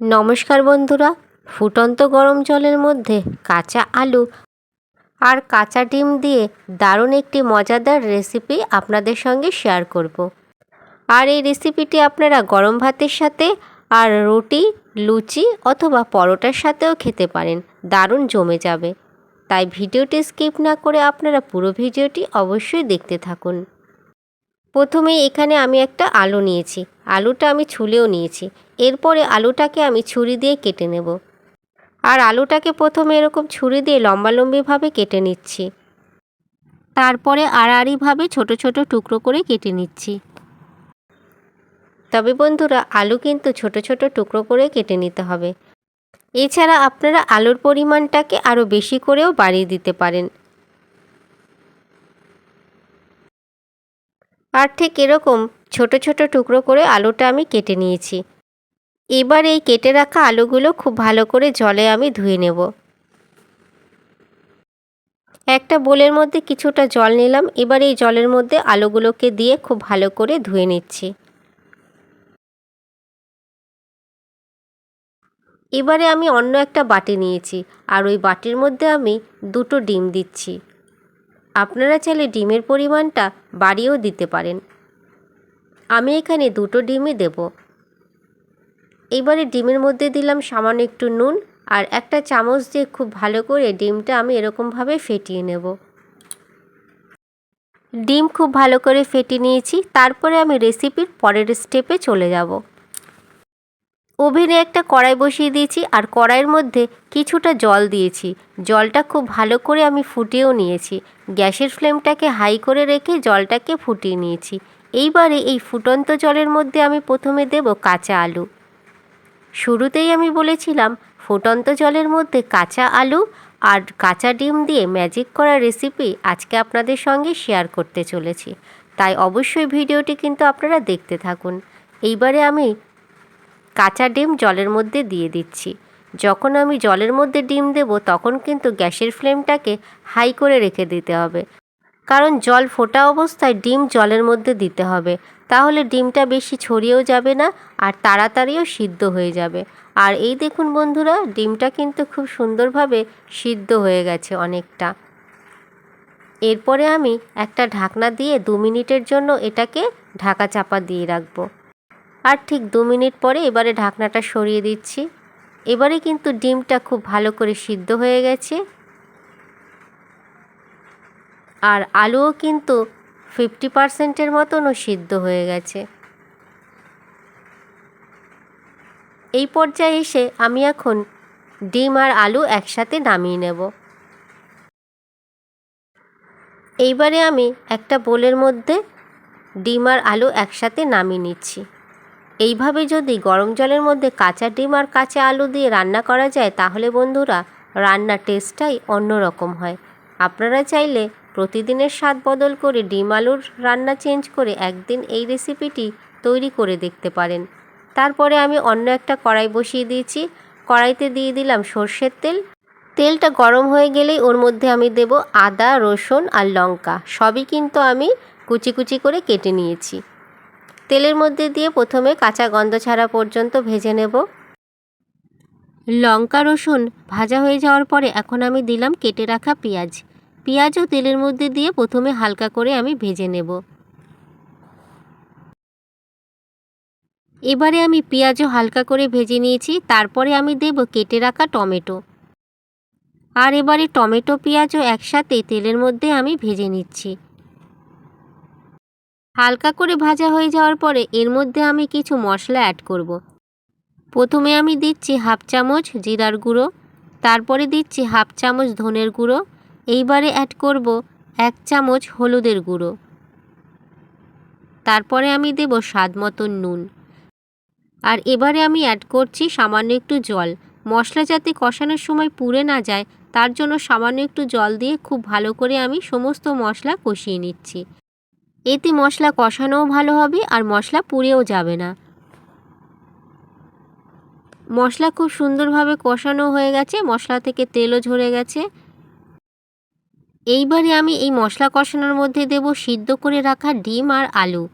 নমস্কার বন্ধুরা, ফুটন্ত গরম জলের মধ্যে কাঁচা আলু আর কাঁচা ডিম দিয়ে দারুণ একটি মজাদার রেসিপি আপনাদের সঙ্গে শেয়ার করব। আর এই রেসিপিটি আপনারা গরম ভাতের সাথে আর রুটি, লুচি অথবা পরোটার সাথেও খেতে পারেন, দারুণ জমে যাবে তাই ভিডিওটি স্কিপ না করে আপনারা পুরো ভিডিওটি অবশ্যই দেখতে থাকুন প্রথমে এখানে আমি একটা আলু নিয়েছি। আলুটা আমি ছুলেও নিয়েছি। এরপরে আলুটাকে আমি ছুরি দিয়ে কেটে নেব। আর আলুটাকে প্রথমে এরকম ছুরি দিয়ে লম্বালম্বিভাবে কেটে নিচ্ছি। তারপরে আড়াআড়িভাবে ছোট ছোট টুকরো করে কেটে নিচ্ছি। তবে বন্ধুরা, আলু কিন্তু ছোট ছোট টুকরো করে কেটে নিতে হবে। এছাড়া আপনারা আলুর পরিমাণটাকে আরও বেশি করেও বাড়িয়ে দিতে পারেন। আর ঠিক এরকম ছোট ছোট টুকরো করে আলুটা আমি কেটে নিয়েছি। এবার এই কেটে রাখা আলুগুলো খুব ভালো করে জলে আমি ধুয়ে নেব। একটা বোলের মধ্যে কিছুটা জল নিলাম। এবার এই জলের মধ্যে আলুগুলোকে দিয়ে খুব ভালো করে ধুয়ে নিচ্ছি। এবারে আমি অন্য একটা বাটি নিয়েছি। আর ওই বাটির মধ্যে আমি দুটো ডিম দিচ্ছি। আপনারা চাইলে ডিমের পরিমাণটা বাড়িয়েও দিতে পারেন। আমি এখানে দুটো ডিমই দেব। এবারে ডিমের মধ্যে দিলাম সামান্য একটু নুন আর একটা চামচ দিয়ে খুব ভালো করে ডিমটা আমি এরকমভাবে ফেটিয়ে নেব। ডিম খুব ভালো করে ফেটিয়ে নিয়েছি, তারপরে আমি রেসিপির পরের স্টেপে চলে যাব। ওভেনে একটা কড়াই বসিয়ে দিয়েছি আর কড়াইয়ের মধ্যে কিছুটা জল দিয়েছি। জলটা খুব ভালো করে আমি ফুটিয়েও নিয়েছি। গ্যাসের ফ্লেমটাকে হাই করে রেখে জলটাকে ফুটিয়ে নিয়েছি। এইবারে এই ফুটন্ত জলের মধ্যে আমি প্রথমে দেব কাঁচা আলু। শুরুতেই আমি বলেছিলাম, ফুটন্ত জলের মধ্যে কাঁচা আলু আর কাঁচা ডিম দিয়ে ম্যাজিক করা রেসিপি আজকে আপনাদের সঙ্গে শেয়ার করতে চলেছি। তাই অবশ্যই ভিডিওটি কিন্তু আপনারা দেখতে থাকুন। এইবারে আমি কাঁচা ডিম জলের মধ্যে দিয়ে দিচ্ছি। যখন আমি জলের মধ্যে ডিম দেব, তখন কিন্তু গ্যাসের ফ্লেমটাকে হাই করে রেখে দিতে হবে। কারণ জল ফোটা অবস্থায় ডিম জলের মধ্যে দিতে হবে। তাহলে ডিমটা বেশি ছড়িয়েও যাবে না আর তাড়াতাড়িও সিদ্ধ হয়ে যাবে। আর এই দেখুন বন্ধুরা, ডিমটা কিন্তু খুব সুন্দরভাবে সিদ্ধ হয়ে গেছে অনেকটা। এরপরে আমি একটা ঢাকনা দিয়ে দু মিনিটের জন্য এটাকে ঢাকা চাপা দিয়ে রাখব। আর ঠিক দু মিনিট পরে এবারে ঢাকনাটা সরিয়ে দিচ্ছি। এবারে কিন্তু ডিমটা খুব ভালো করে সিদ্ধ হয়ে গেছে। আর আলুও কিন্তু ফিফটি পারসেন্টের মতনও সিদ্ধ হয়ে গেছে। এই পর্যায়ে এসে আমি এখন ডিম আর আলু একসাথে নামিয়ে নেব। এইবারে আমি একটা বোলের মধ্যে ডিম আর আলু একসাথে নামিয়ে নিচ্ছি। এইভাবে যদি গরম জলের মধ্যে কাঁচা ডিম আর কাঁচা আলু দিয়ে রান্না করা যায়, তাহলে বন্ধুরা, রান্নার টেস্টটাই অন্যরকম হয়। আপনারা চাইলে প্রতিদিনের স্বাদ বদল করে ডিম আলুর রান্না চেঞ্জ করে একদিন এই রেসিপিটি তৈরি করে দেখতে পারেন। তারপরে আমি অন্য একটা কড়াই বসিয়ে দিয়েছি। কড়াইতে দিয়ে দিলাম সর্ষের তেল। তেলটা গরম হয়ে গেলেই ওর মধ্যে আমি দেব আদা, রসুন আর লঙ্কা। সবই কিন্তু আমি কুচি কুচি করে কেটে নিয়েছি। তেলের মধ্যে দিয়ে প্রথমে কাঁচা গন্ধ ছাড়া পর্যন্ত ভেজে নেব। লঙ্কা, রসুন ভাজা হয়ে যাওয়ার পরে এখন আমি দিলাম কেটে রাখা পেঁয়াজ। পেঁয়াজও তেলের মধ্যে দিয়ে প্রথমে হালকা করে আমি ভেজে নেব। এবারে আমি পেঁয়াজও হালকা করে ভেজে নিয়েছি, তারপরে আমি দেব কেটে রাখা টমেটো। আর এবারে টমেটো, পেঁয়াজও একসাথে তেলের মধ্যে আমি ভেজে নিচ্ছি। হালকা করে ভাজা হয়ে যাওয়ার পরে এর মধ্যে আমি কিছু মশলা অ্যাড করব। প্রথমে আমি দিচ্ছি হাফ চামচ জিরার গুঁড়ো, তারপরে দিচ্ছি হাফ চামচ ধনের গুঁড়ো, এইবারে অ্যাড করব এক চামচ হলুদের গুঁড়ো। তারপরে আমি দেব স্বাদ মতন নুন। আর এবারে আমি অ্যাড করছি সামান্য একটু জল। মশলা যাতে কষানোর সময় পুড়ে না যায়, তার জন্য সামান্য একটু জল দিয়ে খুব ভালো করে আমি সমস্ত মশলা কষিয়ে নিচ্ছি। এতে মশলা কষানোও ভালো হবে আর মশলা পুড়েও যাবে না। মশলা খুব সুন্দরভাবে কষানো হয়ে গেছে, মশলা থেকে তেলও ঝরে গেছে। এইবারে আমি এই মশলা কষানোর মধ্যে দেব সিদ্ধ করে রাখা ডিম আর আলু।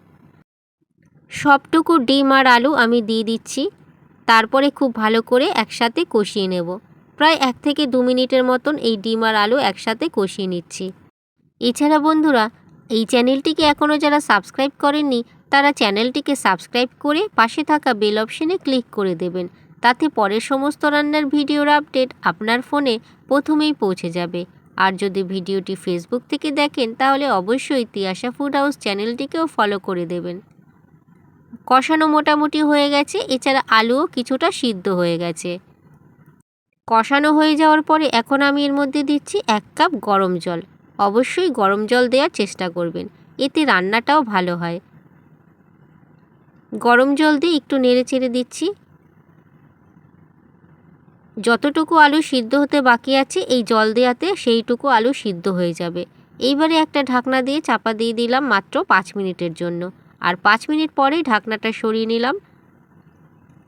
সবটুকু ডিম আর আলু আমি দিয়ে দিচ্ছি। তারপরে খুব ভালো করে একসাথে কষিয়ে নেব। প্রায় এক থেকে দু মিনিটের মতন এই ডিম আর আলু একসাথে কষিয়ে নিচ্ছি। এছাড়া বন্ধুরা এই চ্যানেলটিকে এখনও যারা সাবস্ক্রাইব করেননি, তারা চ্যানেলটিকে সাবস্ক্রাইব করে পাশে থাকা বেল অপশনে ক্লিক করে দেবেন। তাতে পরের সমস্ত রান্নার ভিডিওর আপডেট আপনার ফোনে প্রথমেই পৌঁছে যাবে। আর যদি ভিডিওটি ফেসবুক থেকে দেখেন, তাহলে অবশ্যই তিয়াশা ফুড হাউস চ্যানেলটিকেও ফলো করে দেবেন। কষানো মোটামুটি হয়ে গেছে, এছাড়া আলুও কিছুটা সিদ্ধ হয়ে গেছে। কষানো হয়ে যাওয়ার পরে এখন আমি এর মধ্যে দিচ্ছি এক কাপ গরম জল। অবশ্যই গরম জল দেওয়ার চেষ্টা করবেন। এতে রান্নাটাও ভালো হয়। গরম জল দিয়ে একটু নেড়ে চেড়ে দিচ্ছি। যতটুকু আলু সিদ্ধ হতে বাকি আছে, এই জল দেওয়াতে সেইটুকু আলু সিদ্ধ হয়ে যাবে। এইবারে একটা ঢাকনা দিয়ে চাপা দিয়ে দিলাম মাত্র পাঁচ মিনিটের জন্য। আর পাঁচ মিনিট পরেই ঢাকনাটা সরিয়ে নিলাম।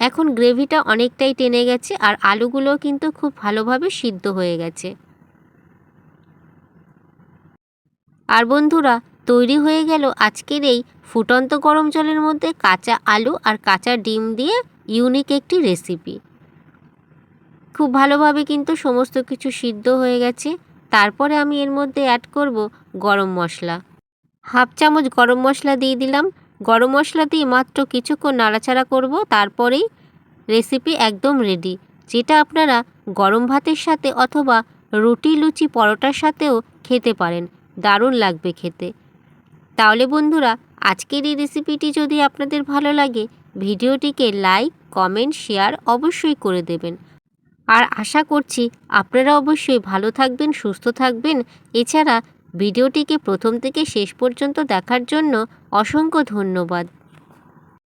এখন গ্রেভিটা অনেকটাই টেনে গেছে, আর আলুগুলো কিন্তু খুব ভালোভাবে সিদ্ধ হয়ে গেছে। আর বন্ধুরা, তৈরি হয়ে গেল আজকের এই ফুটন্ত গরম জলের মধ্যে কাঁচা আলু আর কাঁচা ডিম দিয়ে ইউনিক একটি রেসিপি খুব ভালোভাবে কিন্তু সমস্ত কিছু সিদ্ধ হয়ে গেছে। তারপরে আমি এর মধ্যে অ্যাড করব গরম মশলা। হাফ চামচ গরম মশলা দিয়ে দিলাম। গরম মশলা দিয়ে মাত্র কিছুক্ষণ নাড়াচাড়া করব, তারপরেই রেসিপি একদম রেডি যেটা আপনারা গরম ভাতের সাথে অথবা রুটি লুচি পরোটার সাথেও খেতে পারেন। দারুণ লাগবে খেতে। তাহলে বন্ধুরা, আজকের এই রেসিপিটি যদি আপনাদের ভালো লাগে, ভিডিওটিকে লাইক কমেন্ট শেয়ার অবশ্যই করে দেবেন। আর আশা করছি আপনারা অবশ্যই ভালো থাকবেন, সুস্থ থাকবেন। এছাড়া ভিডিওটিকে প্রথম থেকে শেষ পর্যন্ত দেখার জন্য অসংখ্য ধন্যবাদ।